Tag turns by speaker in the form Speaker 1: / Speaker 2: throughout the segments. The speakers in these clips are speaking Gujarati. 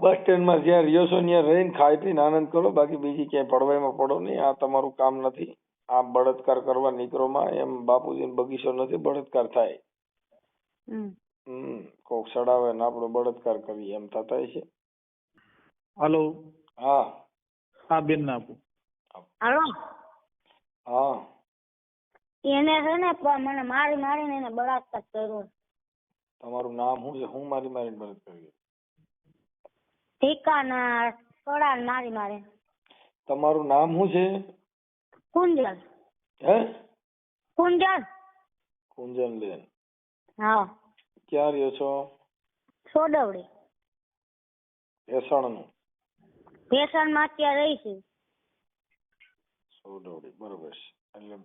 Speaker 1: બસ સ્ટેન્ડમાં જ્યાં રહ્યો છો ત્યાં રહીને ખાઈ પીને આનંદ કરો. બાકી બીજી ક્યાંય પડવાઈમાં પડો નહીં. આ તમારું કામ નથી. આ બળાત્કાર કરવા નીકળોમાં. એમ બાપુજીનો બગીચો નથી. બળાત્કાર થાય.
Speaker 2: હમ.
Speaker 1: કોક સડાવે ને આપણો બળાત્કાર કરીએ. એમ થતા છે.
Speaker 3: હલો.
Speaker 1: હા.
Speaker 3: હા બેન ના આપું.
Speaker 2: હલો.
Speaker 1: હા.
Speaker 2: એને છે ને મને મારી મારીને એને બળાત્કાર કર્યો.
Speaker 1: તમારું નામ શું છે? હું મારી મારીને બળાત્કાર કર્યો?
Speaker 2: ઠીકાના સોડા મારી મારે.
Speaker 1: તમારું નામ શું છે?
Speaker 2: કુંજલ.
Speaker 1: હે?
Speaker 2: કુંજલ.
Speaker 1: કુંજનબેન
Speaker 2: હા.
Speaker 1: ક્યાં રહ્યો છો?
Speaker 2: સોડવડી.
Speaker 1: ભેસણનું.
Speaker 2: ભેસણમાં અત્યારે રહી છું.
Speaker 1: સોડવડી બરોબર છે. એટલે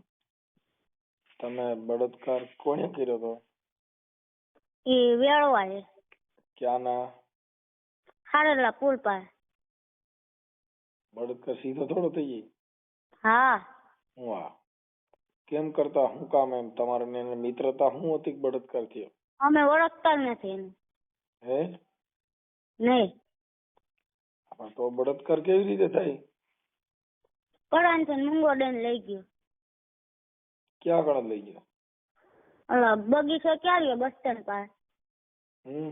Speaker 1: તમે બળાત્કાર કોને કર્યો હતો?
Speaker 2: એ વેળવા છે
Speaker 1: ક્યાંના?
Speaker 2: હારેલા પુલ પર
Speaker 1: બળાત્કાર સીધો થોડો થઈ જાય
Speaker 2: હા
Speaker 1: વાહ કેમ કરતા હું કામ એમ તમારે ને એને મિત્રતા હું હતી કે બળાત્કાર થયો
Speaker 2: અમે ઓળખતા જ નથી એને
Speaker 1: હે
Speaker 2: નહીં
Speaker 1: પણ તો બળાત્કાર કેવી રીતે થાય
Speaker 2: છે મૂંગો ડેન લઈ ગયો
Speaker 1: ક્યાં આગળ લઈ ગયો
Speaker 2: ઓલો બગીચો ક્યાં રહ્યો બસ સ્ટેન્ડ પર
Speaker 1: હમ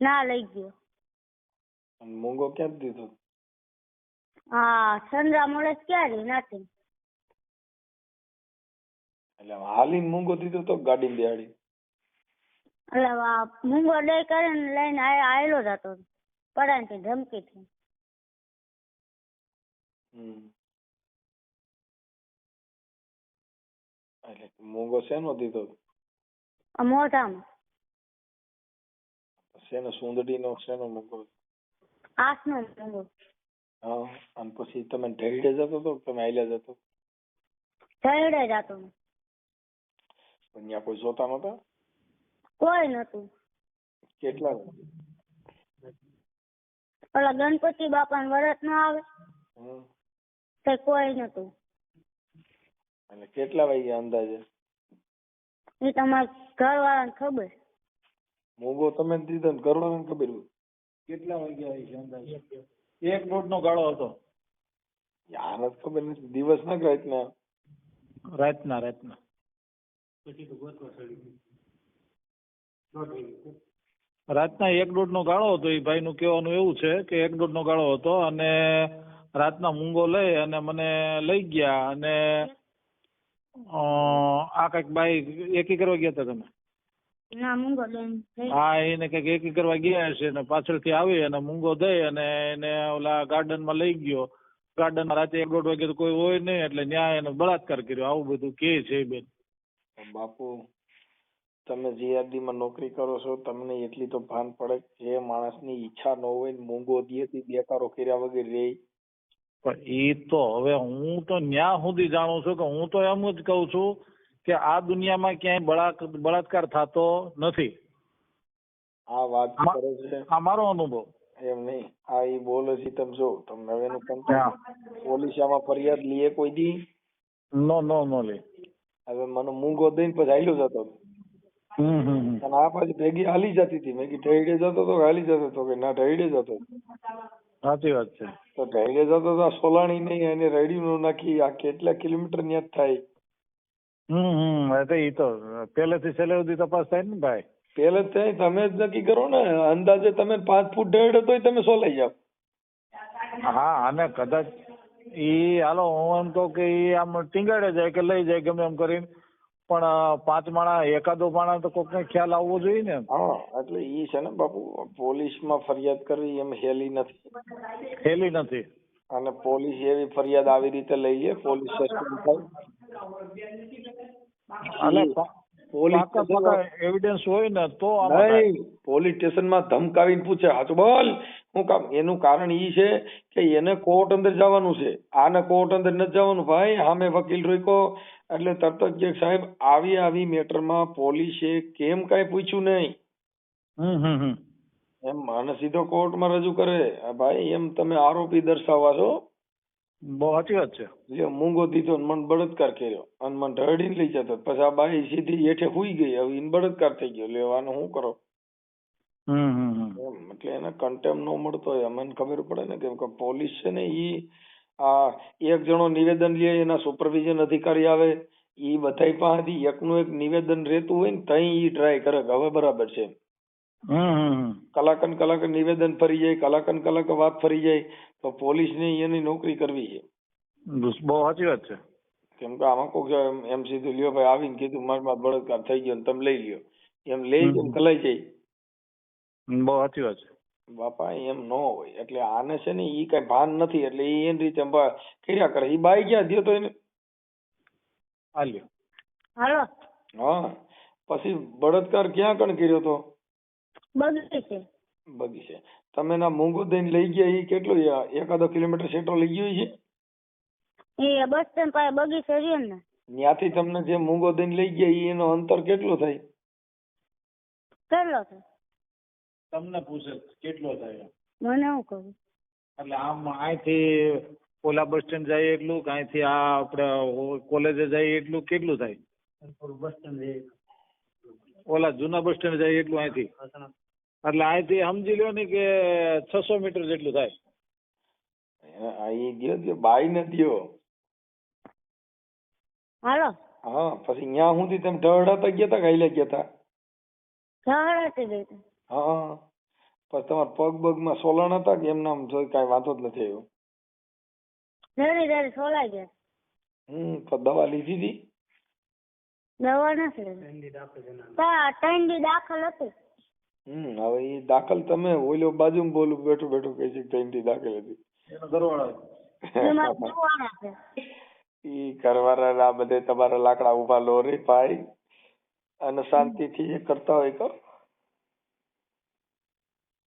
Speaker 2: ના લઈ ગયો
Speaker 1: મૂંગો ક્યાં દીધો?
Speaker 2: હા ચંદ્રા મોડે ક્યારે નથી.
Speaker 1: એટલે હાલી હાલીને મૂંગો દીધો તો ગાડી બેહાડી.
Speaker 2: એટલે મૂંગો દે કરીને લઈને આવેલો આયલો જ હતો. પરાનથી ધમકી થી.
Speaker 1: હમ. એટલે મૂંગો શેનો દીધો?
Speaker 2: મોઢામાં.
Speaker 1: શેનો સુંદડીનો શેનો મૂંગો?
Speaker 2: આસનો મૂંગો
Speaker 1: હા અને પછી તમે ઢેરડે જતો કે તમે આયલા જતો
Speaker 2: જઈડે
Speaker 1: જતો અહીંયા કોઈ જોતા નતા
Speaker 2: કોઈ નતું
Speaker 1: કેટલા
Speaker 2: ઓલા ગણપતિ બાપા વરત નો આવે તે કોઈ નતું
Speaker 1: એટલે કેટલા વાગ્યા અંદાજે
Speaker 2: એ તમારા ઘર વાળાને ખબર
Speaker 1: મોગો તમે દીધો ને ઘરવાળાને ખબર.
Speaker 3: કેટલા વાગ્યા હશે અંદાજે? એક દોઢ નો ગાળો હતો.
Speaker 1: યાર જ ખબર નથી. દિવસ ના રાત ના
Speaker 3: રાતના રાતના. રાતના એક દોઢ નો ગાળો હતો. એ ભાઈ નું કહેવાનું એવું છે કે એક દોઢ નો ગાળો હતો અને રાતના મૂંગો લઈ અને મને લઈ ગયા અને અ, આ કંઈક બાઈ એકી કરવા ગયા હતા તમે?
Speaker 2: ના મૂંગો દઈને
Speaker 3: હા એને કંઈક એકી કરવા ગયા હશે ને પાછળથી આવી અને મૂંગો દઈ અને એને ઓલા ગાર્ડનમાં લઈ ગયો. ગાર્ડનમાં રાતે એક દોઢ વાગે તો કોઈ હોય નહીં એટલે ન્યાય એને બળાત્કાર કર્યો. આવું બધું કે છે બેન.
Speaker 1: બાપુ તમે જીઆરડી માં નોકરી કરો છો તમને એટલી તો ભાન પડે કે જે માણસની ઈચ્છા ન હોય ને મૂંગો દિયેથી બેકારો કર્યા વગર રે.
Speaker 3: પણ એ તો હવે હું તો ન્યા સુધી જાણું છું કે હું તો એમ જ કહું છું કે આ દુનિયામાં ક્યાંય બળાત્કાર થતો નથી.
Speaker 1: આ વાત કરે છે
Speaker 3: આ મારો અનુભવ.
Speaker 1: એમ નહીં. આ એ બોલે છે તમે જો તમને હવે એનું પોલીસામાં ફરિયાદ લીએ કોઈ દી?
Speaker 3: નો નો નો લે.
Speaker 1: હવે મને મૂંગો દઈને પછી હાલ્યો જતો. અને આ પાછી ભેગી હાલી જતી હતી. મેં કે ઢેડે જતો તો હાલી જતો તો કે ના ઢેડે જતો.
Speaker 3: સાચી વાત છે.
Speaker 1: તો ઢેડે જતો તો સોલાણી નહીં એને રેડી નો નાખી આ કેટલા કિલોમીટર ન્યા થાય?
Speaker 3: હમ હમ એ તો પહેલેથી છેલ્લે સુધી તપાસ થાય ને ભાઈ.
Speaker 1: પહેલે ત્યાં તમે જ નક્કી કરો ને અંદાજે તમે પાંચ ફૂટ ઢેરડે હતો તમે સો લઈ જાવ
Speaker 3: હા અને કદાચ ઈ હાલો હું એમ કહું કે ઈ આમ ટીંગાડે જાય કે લઈ જાય ગમે એમ કરીને પણ પાંચ માણા એકાદો માણા તો કોકને ખ્યાલ આવવો જોઈએ ને
Speaker 1: હા એટલે ઈ છે ને બાપુ પોલીસમાં ફરિયાદ કરવી એમ હેલી નથી.
Speaker 3: હેલી નથી.
Speaker 1: અને પોલીસ એવી ફરિયાદ આવી રીતે લઈ લે પોલીસ સસ્પેન્ડ થાય.
Speaker 3: અને એવિડન્સ હોય ને તો આમાં થાય.
Speaker 1: નહીં પોલીસ સ્ટેશનમાં ધમકાવીને પૂછે હાચું બોલ? હું કામ એનું કારણ ઈ છે કે એને કોર્ટ અંદર જવાનું છે. આને કોર્ટ અંદર નથી જવાનું. ભાઈ સામે વકીલ રોક્યો. એટલે તરત જ સાહેબ આવી આવી મેટરમાં પોલીસે કેમ કાંઈ પૂછ્યું નહીં.
Speaker 3: હમ હમ હમ.
Speaker 1: એમ માણસ સીધો કોર્ટમાં રજૂ કરે. ભાઈ એમ તમે આરોપી દર્શાવવા છો?
Speaker 3: બહુ સાચી વાત છે.
Speaker 1: જે મૂંગો દીધો ને મને બળાત્કાર કર્યો અને મને ઢળીને લઈ જતો પછી આ બાઈ સીધી હેઠે હુઈ ગઈ હવે ઈને બળતકાર થઈ ગયો. લેવાનો શું કરો?
Speaker 3: હમ
Speaker 1: એટલે એને કન્ટેમ નો મળતો હોય. અમને ખબર પડે ને કેમ કે પોલીસ છે ને ઈ આ એક જણો નિવેદન લે એના સુપરવિઝન અધિકારી આવે ઈ બધાય પાસેથી એકનું એક નિવેદન રહેતું હોય ને તઈ ઈ ટ્રાય કરે કે હવે બરાબર છે
Speaker 3: હમ.
Speaker 1: કલાક નિવેદન ફરી જાય કલાકન કલાક વાત ફરી જાય તો પોલીસ ને એની નોકરી કરવી છે.
Speaker 3: બહુ સાચી વાત છે.
Speaker 1: કેમ કે આમાં કોક એમ- સીધું લ્યો ભાઈ આવીને કીધું મારી માં બળાત્કાર થઈ ગયો ને તમે લઈ લ્યો. એમ લઈ
Speaker 3: હમ.
Speaker 1: કલાઈ જાય.
Speaker 3: બહુ સાચી વાત છે.
Speaker 1: બાપા એમ ન હોય. એટલે આને છે ને એ કઈ ભાન નથી એટલે એ એની રીતે કર્યા કરે. એ બાઈ ક્યાં દિયો તો એને?
Speaker 3: હાલ્યો.
Speaker 2: હાલો.
Speaker 1: હા. પછી બળાત્કાર ક્યાં કણ કર્યો તો?
Speaker 2: બગડી છે.
Speaker 1: બગીચે તમે ના મૂંગો દઈને લઈ ગયા એ કેટલું એકાદો કિલોમીટર સેટો લઈ ગયો છે?
Speaker 2: એ બસ સ્ટેન્ડ પાસે બગીચો રહ્યો ને.
Speaker 1: ત્યાંથી તમને જે મૂંગો દઈને લઈ ગયા એનો અંતર કેટલું થાય?
Speaker 2: કેટલો થાય?
Speaker 3: તમને પૂછે કેટલો થાય?
Speaker 2: મને હું કહું
Speaker 3: એટલે આમ અહીંથી ઓલા બસ સ્ટેન્ડ જાય એટલું કે અહીંથી આ આપણે કોલેજે જાય એટલું કેટલું થાય? બસ સ્ટેન્ડ ઓલા જૂના બસ સ્ટેન્ડ જાય એટલું અહીંથી? એટલે અહીંથી સમજી લ્યો ને કે છસો મીટર જેટલું થાય.
Speaker 1: અહીં ગયો દ્યો બાઈ ને
Speaker 2: હાલો.
Speaker 1: હા પછી ન્યા સુધી તમે ઢળાતા ગયા તા કાલે ગયા તા
Speaker 2: ઝઘડાતી ગઈ
Speaker 1: હા. પછી તમારા પગમાં સોલણ હતા કે એમ નામ જોઈ કઈ વાંધો જ નથી આવ્યો?
Speaker 2: ધીરે ધીરે સોલાઈ ગયા.
Speaker 1: હમ તો દવા લીધી હતી
Speaker 2: દવા નથી ત્રણ દી દાખલ હતી.
Speaker 1: હમ હવે ઈ દાખલ તમે ઓલો બાજુમાં બોલું બેઠું બેઠું કહે છે કે થી દાખલ હતી. ઈ કરવાના આ બધે તમારા લાકડા ઊભા લો રે ભાઈ. અને શાંતિથી એ કરતા હોય કરો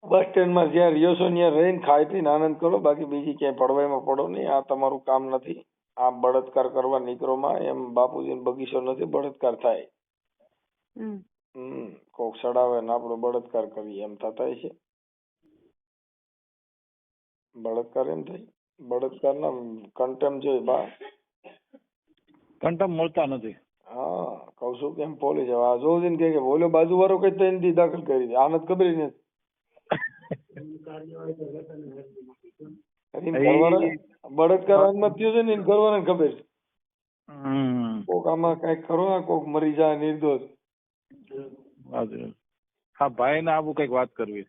Speaker 1: બસ સ્ટેન્ડમાં જ્યાં રહ્યો છો ત્યાં રહીને ખાઈ પીને આનંદ કરો બાકી બીજી ક્યાંય પડવાયમાં પડો નહીં. આ તમારું કામ નથી. આ બળાત્કાર કરવા નીકળો માં એમ બાપુજી બગીચો નથી બળાત્કાર થાય.
Speaker 2: હમ.
Speaker 1: કોક સડાવે ને આપણો બળાત્કાર કરીએ એમ થતાય છે. બળાત્કાર એમ થાય? બળાત્કાર ના કન્ટેમ છે બા.
Speaker 3: કંટમ મળતા નથી.
Speaker 1: હા કઉ છું કેમ પોલીસ હવે આ છું ને કે બોલ્યો બાજુ વાળો કઈ ત્રણ દી દાખલ કરી દે. આને તો ખબર નથી. બળાત્કાર આમાં થયો છે ને ઘરવાળાને ખબર છે.
Speaker 3: હમ.
Speaker 1: કોક આમાં કંઈક આ કોક મરી જાય નિર્દોષ.
Speaker 3: હાજી. હા ભાઈ ને આવું કંઈક વાત કરવી.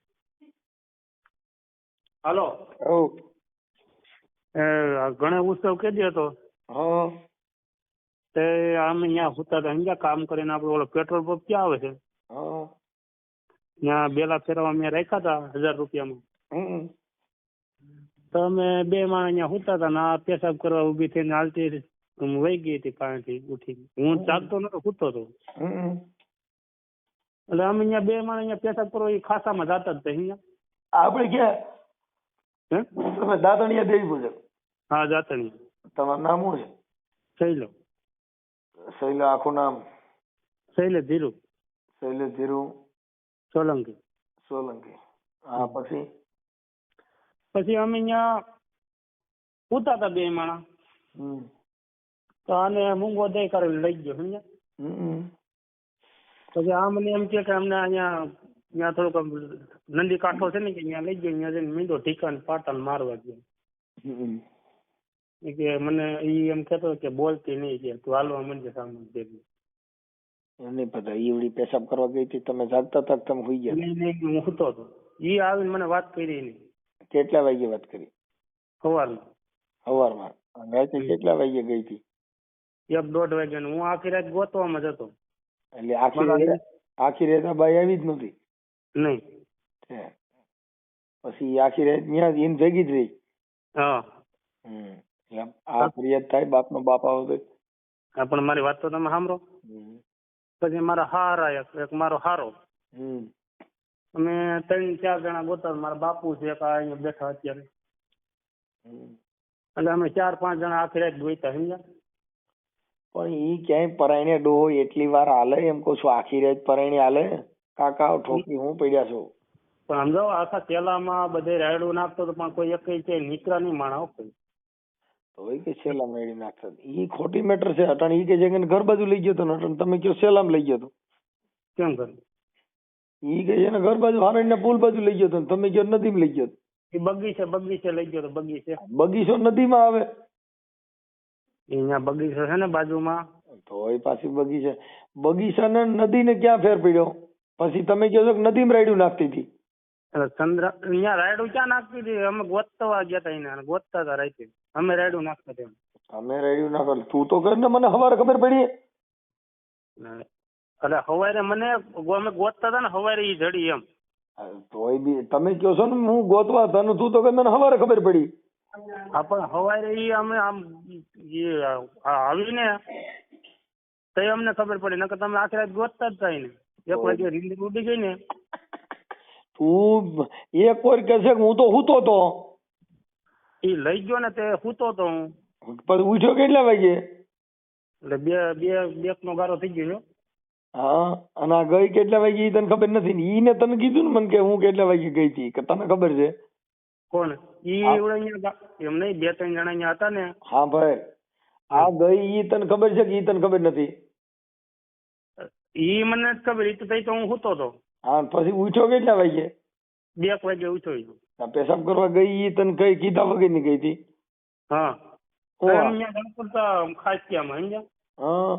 Speaker 4: હાલો. એ ગણેશ ઉત્સવ કે દી
Speaker 1: હા.
Speaker 4: તે આમ અહીંયા હુતા હતા. અહીંયા કામ કરીને આપણે ઓલો પેટ્રોલ પંપ ક્યાં આવે છે? ત્યાં બેલા ફેરવા મેં રાખ્યા હતા હજાર રૂપિયામાં.
Speaker 1: તમે
Speaker 4: તો અમે બે માણસ અહીંયા સુતા હતા ના પેશાબ કરવા ઊભી થઈને હાલતી હું વહી ગઈ હતી પાણીથી ઉઠી હું ચાલતો નતો સૂતો હતો એટલે અમે અહીંયા બે માણસ અહીંયા પેશાબ કરો એ ખાસામાં જાતા જ હતા અહીંયા.
Speaker 1: આપણે ક્યાં? તમે દાતણિયા દેવી પૂજક.
Speaker 4: હા જાતા
Speaker 1: તમારું નામ શું છે?
Speaker 4: શૈલો.
Speaker 1: શૈલો આખું નામ?
Speaker 4: શૈલે ધીરુ.
Speaker 1: શૈલે ધીરુ.
Speaker 4: સોલંકી.
Speaker 1: સોલંકી. હા પછી?
Speaker 4: પછી અમે અહીંયા પૂતા હતા બે માણા
Speaker 1: હમ.
Speaker 4: તો આને મૂંગો દઈ કરીને લઈ ગયો સમજ્યા? પછી આ મને એમ કે અમને અહીંયા ત્યાં થોડુંક નંદી કાંઠો છે ને કે ત્યાં લઈ ગયો ત્યાં જઈને મીંડો ઠીકાને પાટણ મારવા ગયો. કે મને ઈ એમ કેતો કે બોલતી નહીં કે તું હાલવા મંડે સામે ભેગી.
Speaker 1: એમની પતા ઈવડી પેશાબ કરવા ગઈ હતી તમે જાગતા તક તમે હોઈ ગયા?
Speaker 4: નહીં નહીં હું સૂતો હતો. ઈ આવીને મને વાત કરી નહીં
Speaker 1: કેટલા વાગે વાત કરી?
Speaker 4: સવારમાં.
Speaker 1: સવારમાં રાતે કેટલા વાગે ગઈ હતી?
Speaker 4: એક દોઢ વાગ્યાનું. હું આખી રાત ગોતવામાં જ હતો.
Speaker 1: એટલે આખી. આખી રેતા બાઈ આવી જ નથી
Speaker 4: નહીં.
Speaker 1: પછી આખી રાત ત્યાં એમ જગી જ રહી.
Speaker 4: હા.
Speaker 1: એટલે આ ફરિયાદ થાય બાપનો બાપ આવો તો
Speaker 4: પણ મારી વાત તો તમે સાંભળો. પછી મારા હારા એક મારો હારો.
Speaker 1: હમ.
Speaker 4: અમે ત્રણ ચાર જણા ગોતા મારા બાપુ છે એક અહીંયા બેઠા અત્યારે. એટલે અમે ચાર પાંચ જણા આખી રાત ગોઈતા સમજ્યા?
Speaker 1: પણ ઈ ક્યાંય પરાયણે ડોહો એટલી વાર હાલે? એમ કહું છું આખી રાત પરાયણે હાલે? કાકા ઠોકી હું પડ્યા છો.
Speaker 4: પણ સમજાવો આખા કેલામાં બધે રાયડું નાખતો તો પણ કોઈ એક છે નીકળા નહીં માણા કોઈ.
Speaker 1: તો એ કે સેલામ રેડી નાખતા ઈ ખોટી મેટર છે અટણ. ઈ કે છે કે ઘર બાજુ લઈ ગયો તો ને તમે કયો સેલામ લઈ ગયો તો?
Speaker 4: કેમ કરે
Speaker 1: ઈ છે ને ઘર બાજુ હારણના પુલ બાજુ લઈ ગયો તો ને તમે કયો નદીમાં લઈ ગયો.
Speaker 4: એ બગીચે બગીચે લઈ ગયો તો બગીચે.
Speaker 1: બગીચો નદીમાં આવે.
Speaker 4: એ અહીંયા બગીચો છે ને બાજુમાં.
Speaker 1: તો એ પાછી બગીચા. બગીચાને નદીને ક્યાં ફેર પડ્યો? પછી તમે કહો છો કે નદીમાં રાયડું નાખતી હતી.
Speaker 4: એટલે ચંદ્ર અહીંયા રાયડું ક્યાં નાખતી હતી? અમે ગોતવા ગયા હતા એને ગોતતા હતા રાયતી અમે રાયડું નાખતા હતા
Speaker 1: અમે રાયડું નાખો તું તો કર ને મને હવારે ખબર પડી.
Speaker 4: એટલે હવારે મને અમે ગોતતા હતા ને હવારે ઈ જડી એમ.
Speaker 1: તોય બી તમે કહો છો ને હું ગોતવા હતા તું તો કે મને હવારે ખબર પડી.
Speaker 4: હા પણ હવારે ઈ અમે આમ આવીને તો અમને ખબર પડી. નકર તમે આખી રાત ગોતતા જ થાય ને એક વાગે રીંગ ઉડી ગઈ ને.
Speaker 1: તું એક વાર કહે છે કે હું તો હૂતો તો.
Speaker 4: એ લઈ ગયો ને તે સૂતો તો હું.
Speaker 1: પણ ઉઠ્યો કેટલા વાગે?
Speaker 4: એટલે બે બે બેક નો ગારો થઈ ગયો.
Speaker 1: હા અને આ ગઈ કેટલા વાગે એ તને ખબર નથી ને? ઈને તને કીધું ને મને કે હું કેટલા વાગે ગઈ હતી. કે તને ખબર છે?
Speaker 4: કોણ? ઈ. અહીંયા એમ નહીં બે ત્રણ જણા અહીંયા હતા ને.
Speaker 1: હા ભાઈ. આ ગઈ ઈ તને ખબર છે કે ઈ તને ખબર નથી?
Speaker 4: ઈ મને જ ખબર. ઈ તો તઈ તો હું સૂતો તો.
Speaker 1: હા પછી ઉઠ્યો કેટલા વાગે?
Speaker 4: બે એક વાગે ઉઠ્યો.
Speaker 1: આ પેશાબ કરવા ગઈ ઈ તને કઈ કીધા વગરની ગઈ હતી
Speaker 4: હા.
Speaker 1: હું
Speaker 4: અને
Speaker 1: આ-
Speaker 4: અહીંયા સમજ્યા?
Speaker 1: હા.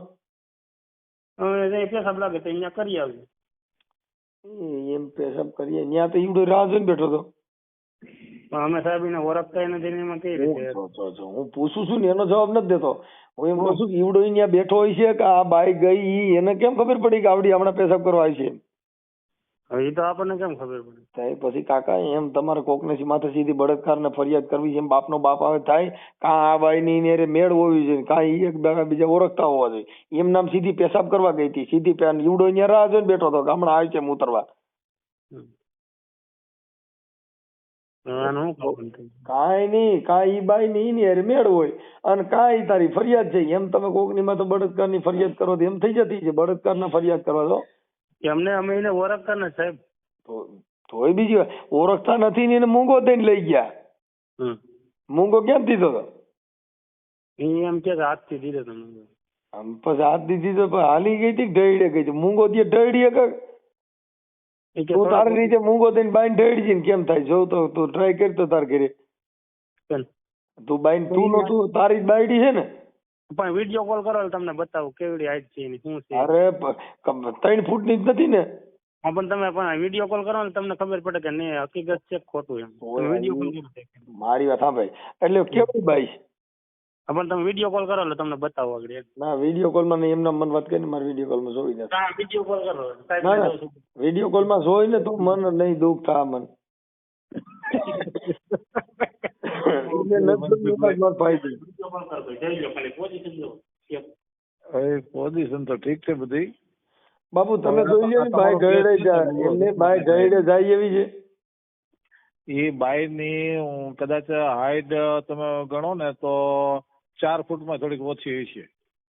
Speaker 4: હવે પેશાબ લાગે તો અહીંયા કરી આવી
Speaker 1: એમ પેશાબ કરીએ. ત્યાં તો ઈવડો રાહ જોઈને બેઠો હતો
Speaker 4: પણ અમે સાહેબ એને ઓળખતા નથી ને એમાં કઈ રીતે?
Speaker 1: જો, જો, જો, હું પૂછું છું ને એનો જવાબ નથી દેતો. હું એમ કહું છું કે ઈવડો અહીંયા બેઠો હોય છે કે આ બાઈ ગઈ ઈ એને કેમ ખબર પડી કે આવડી હમણાં પેશાબ કરવા આવી છે?
Speaker 4: હવે ઈ તો આપણને કેમ ખબર પડે?
Speaker 1: પછી કાકા એમ તમારે કોકને માથે સીધી બળાત્કારને ફરિયાદ કરવી છે એમ બાપનો બાપ આવે થાય કાં આ બાઈની ની હારે મેળ હોવી જોઈએ કાં ઈ એક બે બીજા ઓળખતા હોવા જોઈએ. એમ નામ સીધી પેશાબ કરવા ગઈ હતી. સીધી પેન ઈવડો અહીંયા રાહ જોઈને બેઠો હતો કે હમણાં આવી છે એમ ઉતરવા.
Speaker 4: હમ.
Speaker 1: કાંઈ નહીં કાંઈ ઈ બાઈ ની એની હારે મેળ હોય અને કાંઈ તારી ફરિયાદ છે. એમ તમે કોકની માં તો બળાત્કારની ફરિયાદ કરો તો એમ થઈ જતી છે. બળાત્કારના ફરિયાદ કરવા તો?
Speaker 4: એમને અમે એને ઓળખતા ને સાહેબ.
Speaker 1: તો- તોય બીજી વાત. ઓળખતા નથી ને એને મૂંગો દઈને લઈ ગયા. મૂંગો કેમ દીધો
Speaker 4: તો? એમ કે હાથથી દીધો તમે
Speaker 1: આમ પછી હાથ દીધી તો હાલી ગઈ હતી ઢળીએ ગઈ છે? મૂંગો દે ઢળીએ કે
Speaker 4: ઈ કે
Speaker 1: તું તારી રીતે મૂંગો થઈને બાઈન ને કેમ થાય? જોવ તો તું ટ્રાય કરતો તાર ઘરે. તું બાઈન તું નો તું તારી જ બાયડી છે ને.
Speaker 4: પણ વીડિયો કોલ કરો તમને બતાવું કેવડી હાઈટ છે એની શું છે
Speaker 1: અરે ત્રણ ફૂટ ફૂટની જ નથી ને.
Speaker 4: હા પણ તમે પણ વીડિયો કોલ કરો ને તમને ખબર પડે કે નહીં હકીકત છે ખોટું એમ. વીડિયો કોલ કરો.
Speaker 1: મારી વાત સાંભળ. એટલે કેવડી બાઈ છે?
Speaker 4: હા પણ તમે વીડિયો કોલ કરો એટલે તમને બતાવો આગળ
Speaker 1: ના વીડિયો કોલમાં નહીં એમના મન વાત કરીને મારે વીડિયો કોલમાં જોઈ નથી
Speaker 4: હા વીડિયો કોલ કરો. સાહેબ
Speaker 1: વીડિયો કોલમાં જોઈ ને તો મન નહીં દુઃખ થા મન.
Speaker 4: કોલ પોઝિશન
Speaker 3: તો ઠીક છે બધી.
Speaker 1: બાપુ તમે જોઈ લો બાય ભાઈ ગયડે જાય. એમને ભાઈ ગયડે જાય એવી છે.
Speaker 3: એ બાયની કદાચ હાઈટ તમે ગણો ને તો ચાર ફૂટમાં થોડીક ઓછી હશે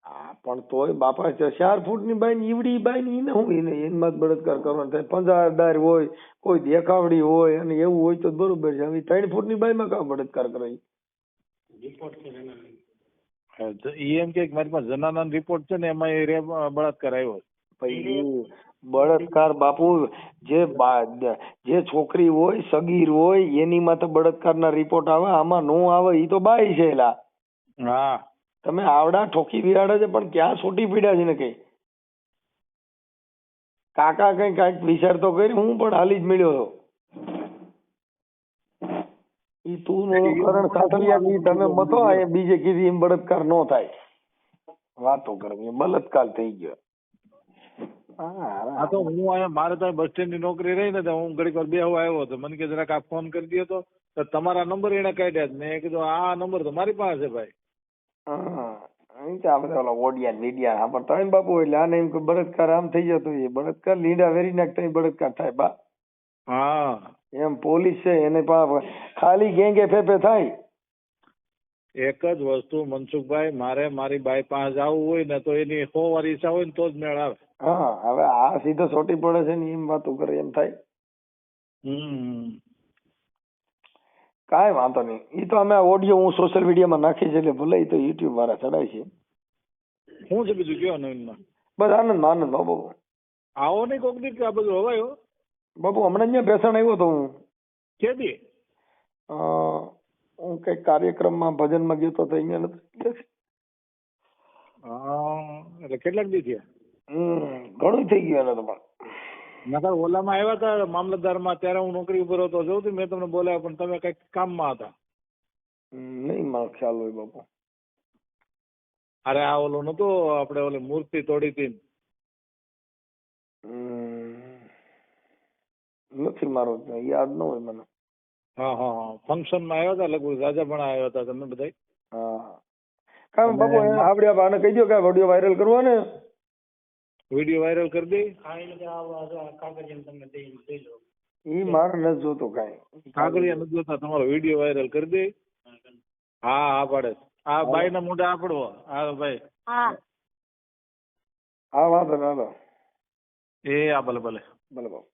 Speaker 1: હા પણ તોય બાપા છે ચાર ફૂટની બાઈ ને ઈવડી બાઈ ને હું એને એનમાં જ બળાત્કાર કરવાનો થાય. પંજાદાર હોય કોઈ દેખાવડી હોય અને એવું હોય તો બરોબર છે. હવે ત્રણ ફૂટની બાઈમાં કાં બળાત્કાર કરે ઈ?
Speaker 3: એમ કે મારી પાસે જનાના રિપોર્ટ છે ને એમાં એ બળાત્કાર આવ્યો
Speaker 1: પછી બળાત્કાર બાપુ જે બા- જે છોકરી હોય સગીર હોય એની માથે બળાત્કારના રિપોર્ટ આવે આમાં નો આવે ઈ તો બાઈ છે એલા.
Speaker 3: હા.
Speaker 1: તમે આવડા ઠોકી બિહાડે છે પણ ક્યાં છોટી પીડ્યા છે ને કઈ? કાકા કઈ કાંઈક વિચાર તો કરી હું પણ હાલી જ મળ્યો હતો. ઈ તું નો કરણ કી તમે મતો આ બીજે કીધી એમ બળાત્કાર નો થાય. વાતો કરે એ બળાત્કાર થઈ ગયો. હા
Speaker 3: આ તો હું અહીંયા મારે તો બસ સ્ટેન્ડની નોકરી રહી ને હું ઘડીક વાર બેહવા આવ્યો હતો. મને કે જરાક આ ફોન કરી દો તો. તમારા નંબર એને કાઢ્યા. મેં કીધું આ નંબર તો મારી પાસે ભાઈ.
Speaker 1: હા અહીં આ બધા ઓલા ઓડિયા ને મીડિયા હા પણ તમે બાપુ એટલે આને એમ કે બળાત્કાર આમ થઈ જતો એ બળાત્કાર લીંડા વેરી નાખતા એ બળાત્કાર થાય બા.
Speaker 3: હા.
Speaker 1: એમ પોલીસ છે એને ખાલી ગેંગે ફેફે થાય.
Speaker 3: એક જ વસ્તુ મનસુખભાઈ મારે મારી બાઈ પાસે જવું હોય ને તો એની સો વાર ઈચ્છા હોય ને તો જ મેળ આવે.
Speaker 1: હા હવે આ સીધો સોટી પડે છે ને એમ વાતો કરે એમ થાય.
Speaker 3: હમ.
Speaker 1: કાંઈ વાંધો નહીં. એ તો અમે ઓડિયો હું સોશિયલ મીડિયામાં નાખી છે એટલે ભલે એ તો યુટ્યુબ વાળા ચડાય છે.
Speaker 3: શું છે બીજું કયો નવીનમાં?
Speaker 1: બસ આનંદ આનંદમાં બાબુ.
Speaker 3: આવો નહીં કોક દી આ બધું હવાયો?
Speaker 1: બાપુ હમણાં અહીંયા બેસણ આવ્યો તો હું.
Speaker 3: કે
Speaker 1: દી? હું કંઈક કાર્યક્રમમાં ભજનમાં ગયો તો અહીંયા નથી
Speaker 3: હા એટલે કેટલાક દી થયા?
Speaker 1: હમ ઘણું થઈ ગયું એને તો પણ.
Speaker 3: નકર ઓલામાં આવ્યા હતા મામલતદારમાં ત્યારે હું નોકરી ઉપર હતો જોઉં છું મેં તમને બોલાવ્યા પણ તમે કંઈક કામમાં હતા.
Speaker 1: નહીં મારો ખ્યાલ હોય બાપુ.
Speaker 3: અરે આ ઓલું નતો આપણે ઓલી મૂર્તિ તોડી હતી
Speaker 1: નથી મારો યાદ ન હોય મને.
Speaker 3: હા હા હા. ફંક્શનમાં આવ્યા હતા લગભગ રાજા પણ આવ્યા હતા તમે બધા
Speaker 1: હા કામ બાપુ આવડ્યા આવડે આને કહી દો કે વીડિયો વાયરલ કરવો ને
Speaker 3: વીડિયો વાયરલ કરી દે.
Speaker 1: ઈ મારે નથી જોતો કાઈ.
Speaker 3: કાગળિયા નથી જોતા તમારો વીડિયો વાયરલ કરી દે. હા હા પાડે. આ ભાઈ ના મોઢે આપડવો હા ભાઈ.
Speaker 2: હા.
Speaker 1: હા વાંધો ના
Speaker 3: એ આ ભલે ભલે.
Speaker 1: ભલે બાપુ